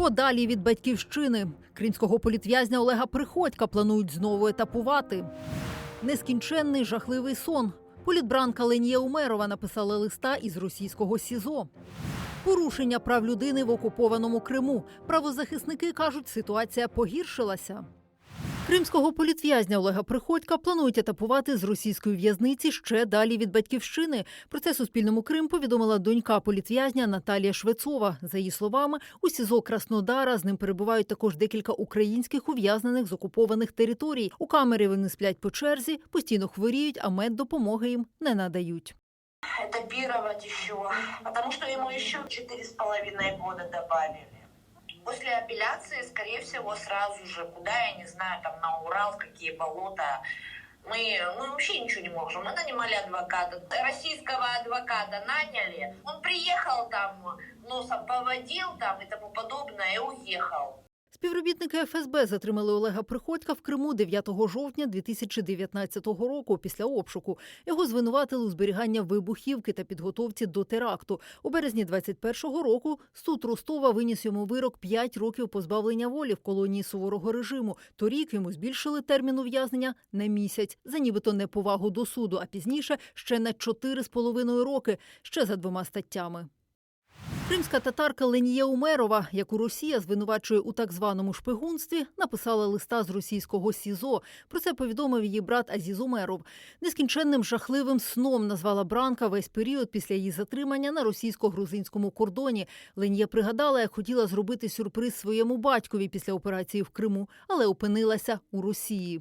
Подалі від батьківщини кримського політв'язня Олега Приходька планують знову етапувати. Нескінченний жахливий сон. Політбранка Ленія Умерова написала листа із російського СІЗО. Порушення прав людини в окупованому Криму. Правозахисники кажуть, ситуація погіршилася. Кримського політв'язня Олега Приходька планують етапувати з російської в'язниці ще далі від батьківщини. Про це Суспільному Крим повідомила донька політв'язня Наталія Швецова. За її словами, у СІЗО Краснодара з ним перебувають також декілька українських ув'язнених з окупованих територій. У камері вони сплять по черзі, постійно хворіють, а меддопомоги їм не надають. потому что ему еще четыре с половиной года добавили. После апелляции, скорее всего, сразу же, куда, я не знаю, там на Урал, какие болота, мы, мы вообще ничего не можем. Мы нанимали адвоката, российского адвоката наняли. Он приехал там, носом поводил там и тому подобное и уехал. Співробітники ФСБ затримали Олега Приходька в Криму 9 жовтня 2019 року після обшуку. Його звинуватили у зберіганні вибухівки та підготовці до теракту. У березні 21-го року суд Ростова виніс йому вирок 5 років позбавлення волі в колонії суворого режиму. Торік йому збільшили термін ув'язнення на місяць за нібито неповагу до суду, а пізніше ще на 4,5 роки, ще за двома статтями. Кримська татарка Ленія Умерова, яку Росія звинувачує у так званому шпигунстві, написала листа з російського СІЗО. Про це повідомив її брат Азіз Умеров. Нескінченним жахливим сном назвала Бранка весь період після її затримання на російсько-грузинському кордоні. Ленія пригадала, як хотіла зробити сюрприз своєму батькові після операції в Криму, але опинилася у Росії.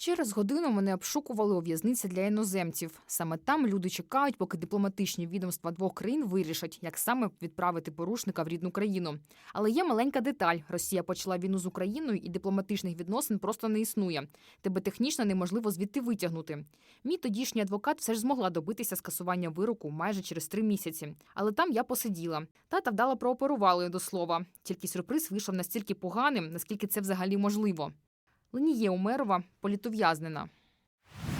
Через годину мене обшукували у в'язниці для іноземців. Саме там люди чекають, поки дипломатичні відомства двох країн вирішать, як саме відправити порушника в рідну країну. Але є маленька деталь: Росія почала війну з Україною, і дипломатичних відносин просто не існує. Тебе технічно неможливо звідти витягнути. Мій тодішній адвокат все ж змогла добитися скасування вироку майже через три місяці. Але там я посиділа. Тата вдало прооперували до слова. Тільки сюрприз вийшов настільки поганим, наскільки це взагалі можливо. Леніє Умерова політов'язнена.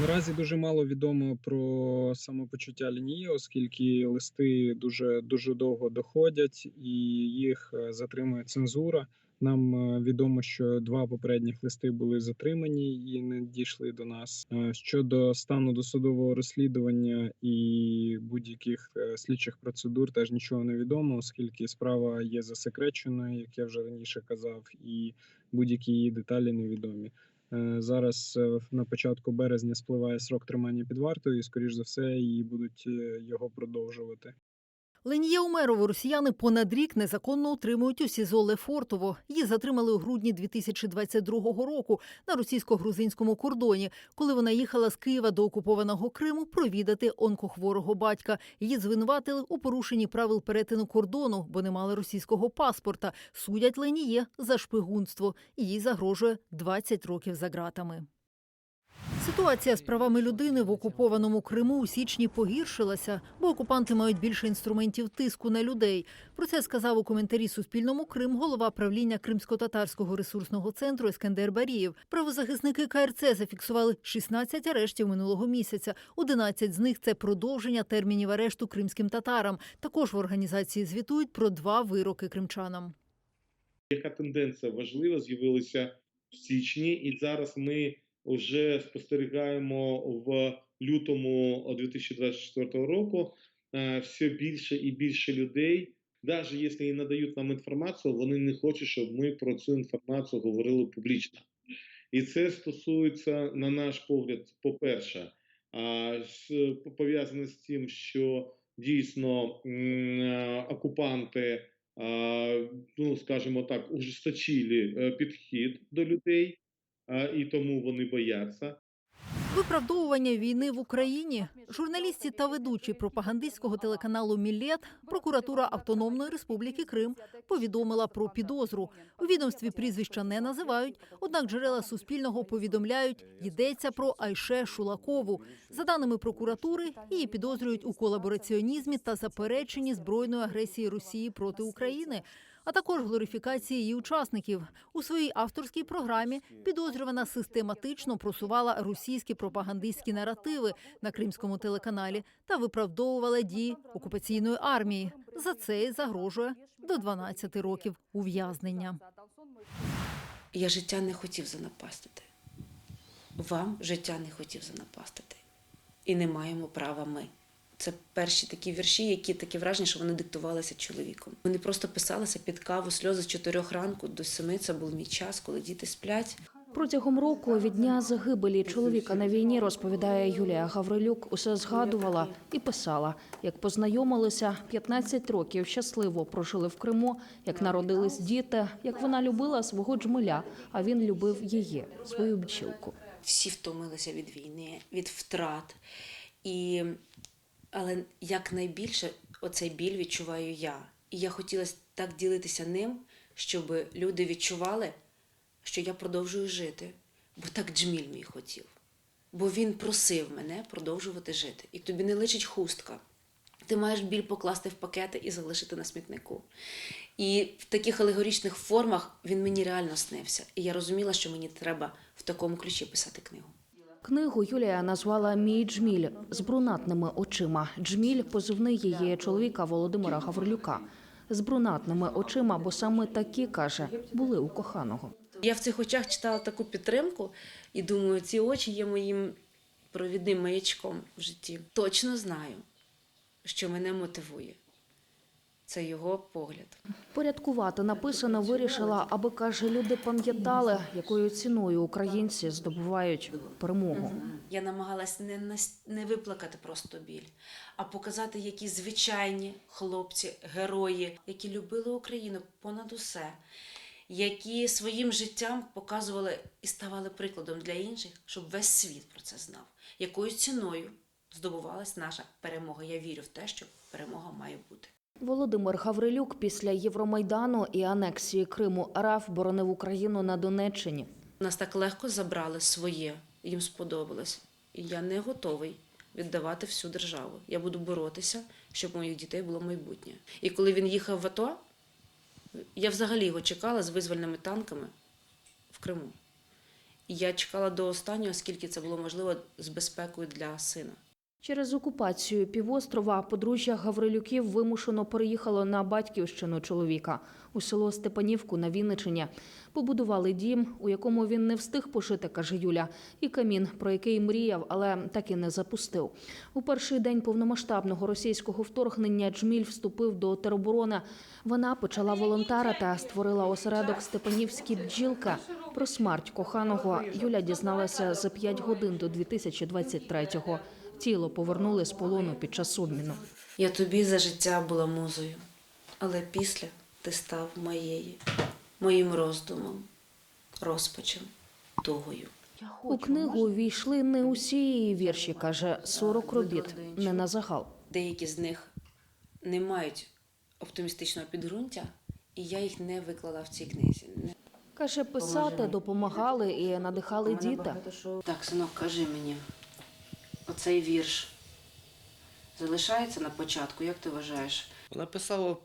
Наразі дуже мало відомо про самопочуття лінії, оскільки листи дуже дуже довго доходять і їх е, затримує цензура. Нам е, відомо, що два попередніх листи були затримані і не дійшли до нас. Е, Щодо стану досудового розслідування і будь-яких слідчих процедур, теж нічого не відомо, оскільки справа є засекреченою, як я вже раніше казав, і будь-які її деталі невідомі. Е, Зараз е, на початку березня спливає срок тримання під вартою, і скоріш за все її будуть е, його продовжувати. Ленія Умерову росіяни понад рік незаконно утримують у СІЗО Лефортово. Її затримали у грудні 2022 року на російсько-грузинському кордоні, коли вона їхала з Києва до окупованого Криму провідати онкохворого батька. Її звинуватили у порушенні правил перетину кордону, бо не мали російського паспорта. Судять Леніє за шпигунство. Їй загрожує 20 років за ґратами. Ситуація з правами людини в окупованому Криму у січні погіршилася, бо окупанти мають більше інструментів тиску на людей. Про це сказав у коментарі Суспільному Крим голова правління Кримсько-татарського ресурсного центру Ескандер Барієв. Правозахисники КРЦ зафіксували 16 арештів минулого місяця. 11 з них це продовження термінів арешту кримським татарам. Також в організації звітують про два вироки кримчанам. яка тенденція важлива з'явилася в січні, і зараз ми вже спостерігаємо в лютому 2024 року е, все більше і більше людей. Навіть якщо і надають нам інформацію, вони не хочуть, щоб ми про цю інформацію говорили публічно. І це стосується, на наш погляд, по-перше, пов'язане з тим, що дійсно е, окупанти ну скажімо так, ужесточили е, підхід до людей, і тому вони бояться. Виправдовування війни в Україні журналісті та ведучі пропагандистського телеканалу Мілет прокуратура Автономної Республіки Крим повідомила про підозру. У відомстві прізвища не називають, однак джерела суспільного повідомляють, йдеться про Айше Шулакову. За даними прокуратури, її підозрюють у колабораціонізмі та запереченні збройної агресії Росії проти України. А також глорифікації її учасників. У своїй авторській програмі підозрювана систематично просувала російські пропагандистські наративи на кримському телеканалі та виправдовувала дії окупаційної армії. За це й загрожує до 12 років ув'язнення. Я життя не хотів занапастити. Вам життя не хотів занапастити. І не маємо права ми. Це перші такі вірші, які такі враження, що вони диктувалися чоловіком. Вони просто писалися під каву, сльози з чотирьох ранку до семи. Це був мій час, коли діти сплять. Протягом року від дня загибелі чоловіка на війні розповідає Юлія Гаврилюк. Усе згадувала і писала, як познайомилися 15 років щасливо прожили в Криму, як народились діти, як вона любила свого джмеля, а він любив її, свою бджілку. Всі втомилися від війни, від втрат. І... Але якнайбільше оцей біль відчуваю я. І я хотіла так ділитися ним, щоб люди відчували, що я продовжую жити. Бо так джміль мій хотів. Бо він просив мене продовжувати жити. І тобі не личить хустка. Ти маєш біль покласти в пакети і залишити на смітнику. І в таких алегоричних формах він мені реально снився. І я розуміла, що мені треба в такому ключі писати книгу. Книгу Юлія назвала Мій Джміль з брунатними очима. Джміль позивний її чоловіка Володимира Гаврилюка. З брунатними очима, бо саме такі каже, були у коханого. Я в цих очах читала таку підтримку і думаю, ці очі є моїм провідним маячком в житті. Точно знаю, що мене мотивує. Це його погляд. Порядкувати написано вирішила, аби каже, люди пам'ятали, якою ціною українці здобувають перемогу. Я намагалась не, не виплакати просто біль, а показати, які звичайні хлопці, герої, які любили Україну понад усе, які своїм життям показували і ставали прикладом для інших, щоб весь світ про це знав, якою ціною здобувалась наша перемога. Я вірю в те, що перемога має бути. Володимир Гаврилюк після Євромайдану і анексії Криму РФ боронив Україну на Донеччині. Нас так легко забрали своє, їм сподобалось. І я не готовий віддавати всю державу. Я буду боротися, щоб у моїх дітей було майбутнє. І коли він їхав в АТО, я взагалі його чекала з визвольними танками в Криму. Я чекала до останнього, скільки це було можливо з безпекою для сина. Через окупацію півострова подружжя Гаврилюків вимушено переїхало на батьківщину чоловіка у село Степанівку на Вінничині. Побудували дім, у якому він не встиг пожити, каже Юля, і камін, про який мріяв, але так і не запустив. У перший день повномасштабного російського вторгнення Джміль вступив до тероборони. Вона почала волонтерити, а створила осередок Степанівські бджілка. Про смерть коханого Юля дізналася за п'ять годин до 2023-го. Тіло повернули з полону під час обміну. Я тобі за життя була музою, але після ти став моєю, моїм роздумом, розпачем, тугою. У книгу увійшли не усі її вірші, каже 40 робіт, не на загал. Деякі з них не мають оптимістичного підґрунтя, і я їх не виклала в цій книзі. Не- Каже, писати допомагали і надихали діти. Так, синок, кажи мені, оцей вірш залишається на початку, як ти вважаєш? Вона писала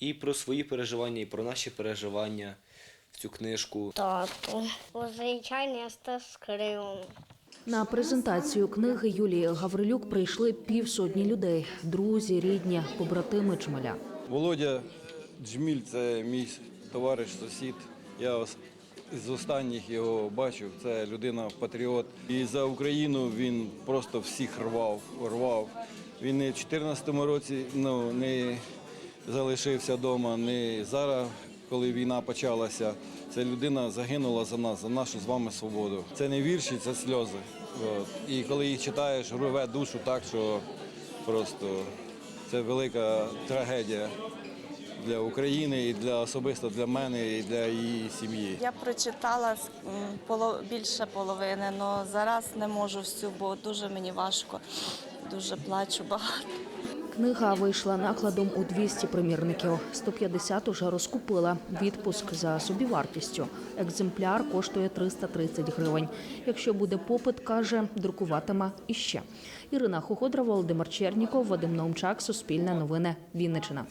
і про свої переживання, і про наші переживання в цю книжку. Тату. Звичайно, я став. На презентацію книги Юлії Гаврилюк прийшли півсотні людей: друзі, рідні, побратими Чмеля. Володя Джміль це мій товариш, сусід. Я з останніх його бачив. Це людина патріот. І за Україну він просто всіх рвав, рвав. Він і в 2014 році ну, не залишився вдома, не зараз, коли війна почалася. Ця людина загинула за нас, за нашу з вами свободу. Це не вірші, це сльози. От. І коли їх читаєш, рве душу так, що просто це велика трагедія для України і для особисто для мене, і для її сім'ї. Я прочитала більше половини, але зараз не можу всю, бо дуже мені важко, дуже плачу багато. Книга вийшла накладом у 200 примірників. 150 уже розкупила. Відпуск за собівартістю. Екземпляр коштує 330 гривень. Якщо буде попит, каже, друкуватиме іще. Ірина Хуходра, Володимир Черніков, Вадим Наумчак, Суспільне новини, Вінниччина.